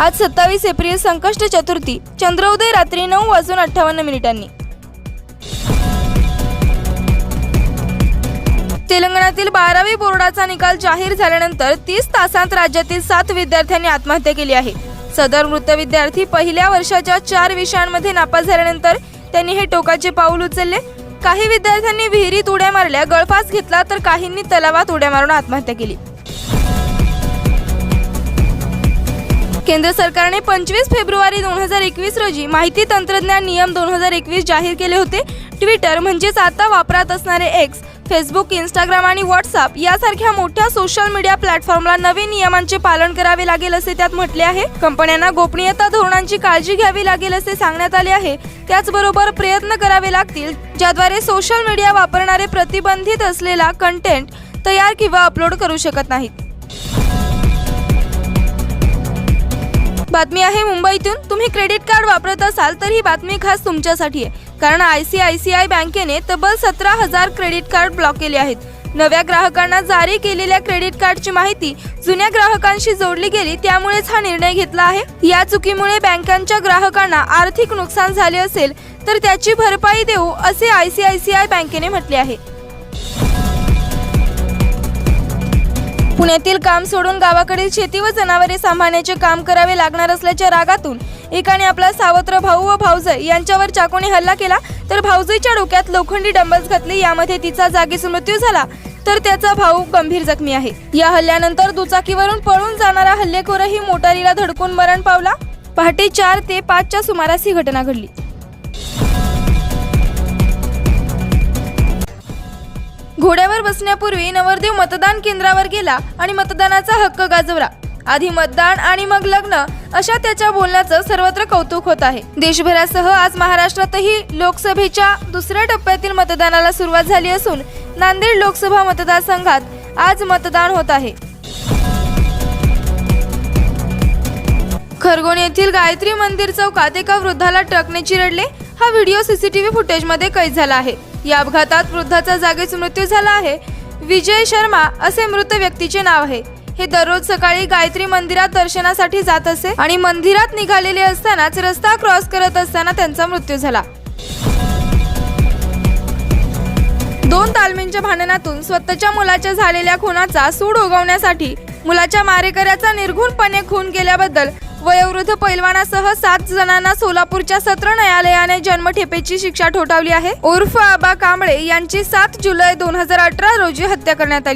आज सत्तावीस एप्रिल संकष्ट चतुर्थी. चंद्रोदय रात्री नऊ वाजून अठ्ठावन्न मिनिटांनी. तेलंगणातील बारावी बोर्डाचा निकाल जाहीर झाल्यानंतर तीस तासांत राज्यातील सात विद्यार्थ्यांनी आत्महत्या केली आहे. सदर मृत विद्यार्थी पहिल्या वर्षाच्या चार विषयांमध्ये नापास झाल्यानंतर त्यांनी हे टोकाचे पाऊल उचलले. काही विद्यार्थ्यांनी विहिरीत उड्या मारल्या गळफास घेतला तर काहींनी तलावात उड्या मारून आत्महत्या केली. केंद्र सरकारने पंचवीस फेब्रुवारी दोन हजार एकवीस रोजी माहिती तंत्रज्ञान नियम दोन हजार एकवीस जाहीर केले होते. ट्विटर म्हणजेच आता वापरात असणारे एक्स फेसबुक इंस्टाग्राम आणि व्हॉट्सअप यासारख्या मोठ्या सोशल मीडिया प्लॅटफॉर्मला नवीन नियमांचे पालन करावे लागेल असे त्यात म्हटले आहे. कंपन्यांना गोपनीयता धोरणांची काळजी घ्यावी लागेल असे सांगण्यात आले आहे. त्याचबरोबर प्रयत्न करावे लागतील ज्याद्वारे सोशल मीडिया वापरणारे प्रतिबंधित असलेला कंटेंट तयार किंवा अपलोड करू शकत नाहीत. बातमी आहे मुंबईतून. तुम्ही क्रेडिट कार्ड वापरत असाल तर ही बातमी खास तुमच्यासाठी आहे. कारण I C I C I बँकेने तब्बल सतरा हजार क्रेडिट कार्ड ब्लॉक केले आहेत. नव्या ग्राहकांना जारी केलेल्या क्रेडिट कार्डची माहिती जुन्या ग्राहकांशी जोडली गेली त्यामुळेच हा निर्णय घेतला आहे. या चुकीमुळे बँकांच्या ग्राहकांना आर्थिक नुकसान झाले असेल तर त्याची भरपाई देऊ असे I C I C I बँकेने म्हटले आहे. पुण्यातील काम सोडून गावाकडील शेती व जनावरे सांभाळण्याचे काम करावे लागणार असल्याच्या रागातून एकाने आपला सावत्र भाऊ व भाऊजय यांच्यावर चाकूने हल्ला केला तर भाऊजईच्या डोक्यात लोखंडी डंबल्स घातले. यामध्ये तिचा जागीच मृत्यू झाला. तर त्याचा भाऊ गंभीर जखमी आहे. या हल्ल्यानंतर दुचाकीवरून पळून जाणारा हल्लेखोरही मोटारीला धडकून मरण पावला. पहाटे चार ते पाचच्या सुमारास ही घटना घडली. घोड्यावर बसण्यापूर्वी नवरदेव मतदान केंद्रावर गेला आणि मतदानाचा हक्क गाजवला. आधी मतदान आणि मग लग्न अशा त्याच्या बोलण्याचं सर्वत्र कौतुक होत आहे. देशभरासह आज महाराष्ट्रातही लोकसभेच्या दुसऱ्या टप्प्यातील मतदानाला सुरुवात झाली असून नांदेड लोकसभा मतदारसंघात आज मतदान होत आहे. खरगोण येथील गायत्री मंदिर चौकात एका वृद्धाला ट्रकने चिरडले. हा व्हिडिओ सीसीटीव्ही फुटेजमध्ये कैद झाला आहे. या अपघातात वृद्धाचा जागीच मृत्यू झाला आहे. विजय शर्मा असे मृत व्यक्तीचे नाव आहे. हे दररोज सकाळी गायत्री मंदिरात दर्शनासाठी जात असे आणि मंदिरात निघालेले असतानाच रस्ता क्रॉस करत असताना त्यांचा मृत्यू झाला. दोन तालमींच्या भांडणातून स्वतःच्या मुलाच्या झालेल्या खुनाचा सूड उगवण्यासाठी मुलाच्या मारेकऱ्याचा निर्घुणपणे खून केल्याबद्दल वयोवृद्ध पैलवानासह सात जणांना सोलापूरच्या सत्र न्यायालयाने जन्मठेपेची शिक्षा ठोठावली आहे. उर्फ आबा कांबळे यांची सात जुलै दोन हजार अठरा रोजी हत्या करण्यात आली.